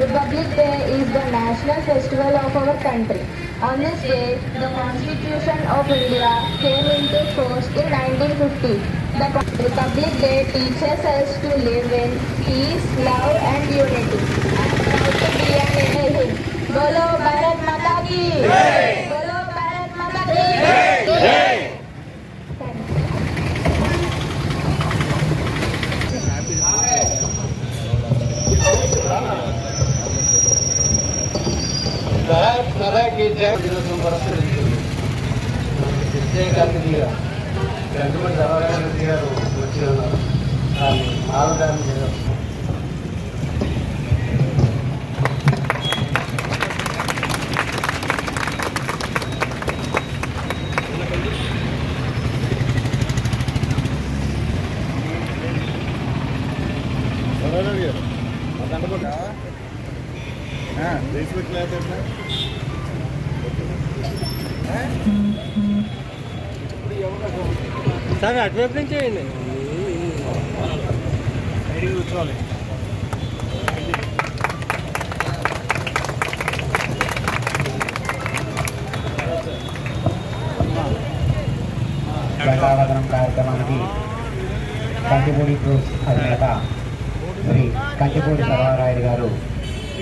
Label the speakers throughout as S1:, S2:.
S1: Republic Day is the national festival of our country. On this day, the Constitution of India came into force in 1950. The Republic Day teaches us to live in peace, love and unity. I to be an Bolo Bharat Mata Ki!
S2: దినోత్సవం పురస్కరించుకుంది విజయకాంతిగా గంటమంది సర్వగారి గారు వచ్చి ఉన్నారు దాన్ని ఆవిధానం చేయడం
S3: sir అటువైపు నుంచి వేయండి.
S4: ఘంటావదనం కార్యక్రమానికి కంటిపూడి గ్రూప్ అధినేత శ్రీ కంటిపూడి సర్వారాయుడు గారు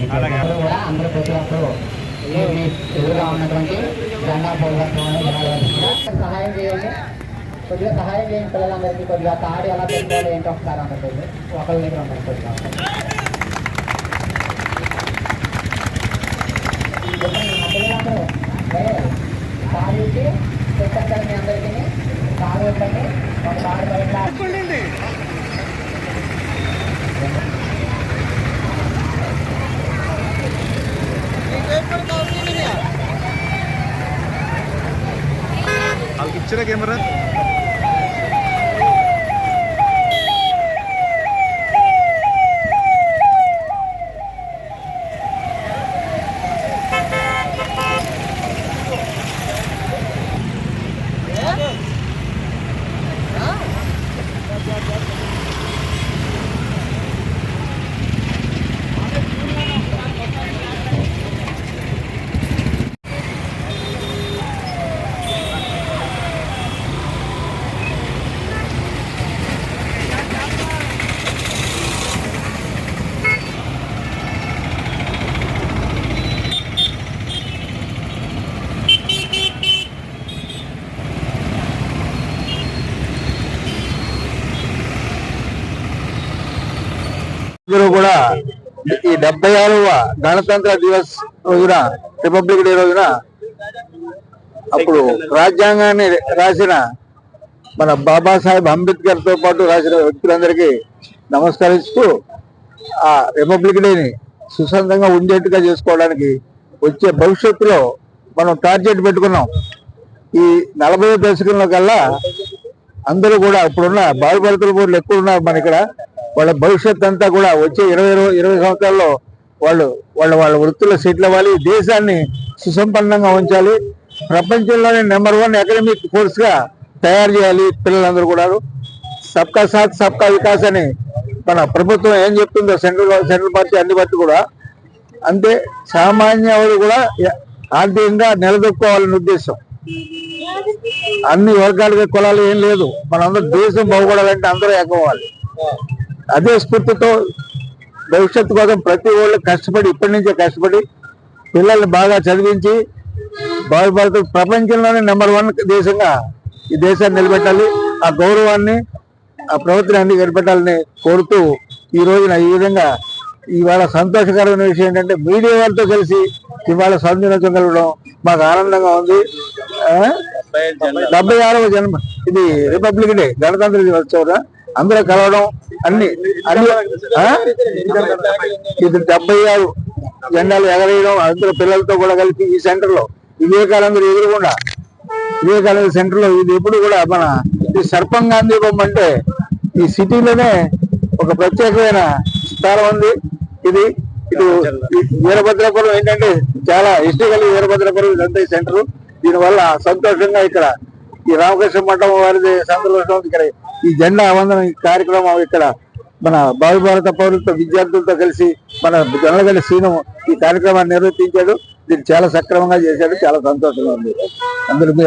S4: కూడా అందరూ ప్రతి ఎదురుగా ఉన్నటువంటి జెండా సహాయం చేయండి. కొద్దిగా సహాయం చేయండి పిల్లలందరికీ. కొద్దిగా తాడి ఎలా పెట్టుకోవాలి ఏంటో ఒకసారి అందరికీ ఒకళ్ళ దగ్గర ఉండదు కొద్దిగా. పిల్లలందరూ
S5: പിക്ചർ ക്യാമറ
S2: అందరూ కూడా ఈ డెబ్బై ఆరవ గణతంత్ర దివస్ రోజున రిపబ్లిక్ డే రోజున అప్పుడు రాజ్యాంగాన్ని రాసిన మన బాబాసాహెబ్ అంబేద్కర్తో పాటు రాసిన వ్యక్తులందరికీ నమస్కరిస్తూ ఆ రిపబ్లిక్ డేని సుసంతంగా ఉండేట్టుగా చేసుకోవడానికి వచ్చే భవిష్యత్తులో మనం టార్గెట్ పెట్టుకున్నాం. ఈ నలభై దశకంలో కల్లా అందరూ కూడా ఇప్పుడున్న బాలుభరతుల బోర్డులు ఎక్కువ ఉన్నారు మన ఇక్కడ. వాళ్ళ భవిష్యత్ అంతా కూడా వచ్చే ఇరవై ఇరవై సంవత్సరాల్లో వాళ్ళు వాళ్ళ వాళ్ళ వృత్తుల సెటిల్ అవ్వాలి దేశాన్ని సుసంపన్నంగా ఉంచాలి ప్రపంచంలోనే నెంబర్ వన్ అకాడమిక్ ఫోర్స్గా తయారు చేయాలి పిల్లలందరూ కూడా సబ్కా సాత్ సబ్కా వికాస్ అని మన ప్రభుత్వం ఏం చెప్తుందో సెంట్రల్ సెంట్రల్ పార్టీ అన్ని పార్టీ కూడా. అంటే సామాన్యుడు కూడా ఆర్థికంగా నిలదొక్కుకోవాలనే ఉద్దేశం. అన్ని వర్గాలకి కులాలు ఏం లేదు. మనందరూ దేశం బాగుపడాలంటే అందరూ ఎక్కవాలి అదే స్ఫూర్తితో భవిష్యత్తు కోసం ప్రతి ఒళ్ళు కష్టపడి ఇప్పటి నుంచే కష్టపడి పిల్లల్ని బాగా చదివించి బాగుపడుతూ ప్రపంచంలోనే నెంబర్ వన్ దేశంగా ఈ దేశాన్ని నిలబెట్టాలి. ఆ గౌరవాన్ని ఆ ప్రవృత్తిని నిలబెట్టాలని కోరుతూ ఈ రోజున ఈ విధంగా ఇవాళ సంతోషకరమైన విషయం ఏంటంటే మీడియా వాళ్ళతో కలిసి ఇవాళ సందినోత్సవం కలగడం మాకు ఆనందంగా ఉంది? డెబ్బై ఆరవ జన్మ. ఇది రిపబ్లిక్ డే గణతంత్ర దినోత్సవం అందరూ కలవడం అన్ని అన్ని ఇది డెబ్బై ఆరు జెండాలు ఎగరేయడం అందరూ పిల్లలతో కూడా కలిపి ఈ సెంటర్లో వివేకానందులు ఎదురుకుండా వివేకానంద సెంటర్లో ఇది ఎప్పుడు కూడా మన ఈ సర్పం గాంధీ బొమ్మ అంటే ఈ సిటీలోనే ఒక ప్రత్యేకమైన స్థానం ఉంది. ఇది ఇటు వీరభద్రాపురం ఏంటంటే చాలా హిస్టరీ వీరభద్రాపురం ఇదంతా ఈ సెంటర్. దీనివల్ల సంతోషంగా ఇక్కడ ఈ రామకృష్ణ మఠం వారి సంతోషం ఇక్కడ ఈ జెండా వందనం ఈ కార్యక్రమం ఇక్కడ మన భావి భారత పౌరులతో విద్యార్థులతో కలిసి మన జనగల్లి శ్రీను ఈ కార్యక్రమాన్ని నిర్వర్తించాడు. దీన్ని చాలా సక్రమంగా చేశాడు. చాలా సంతోషంగా ఉంది. అందరికీ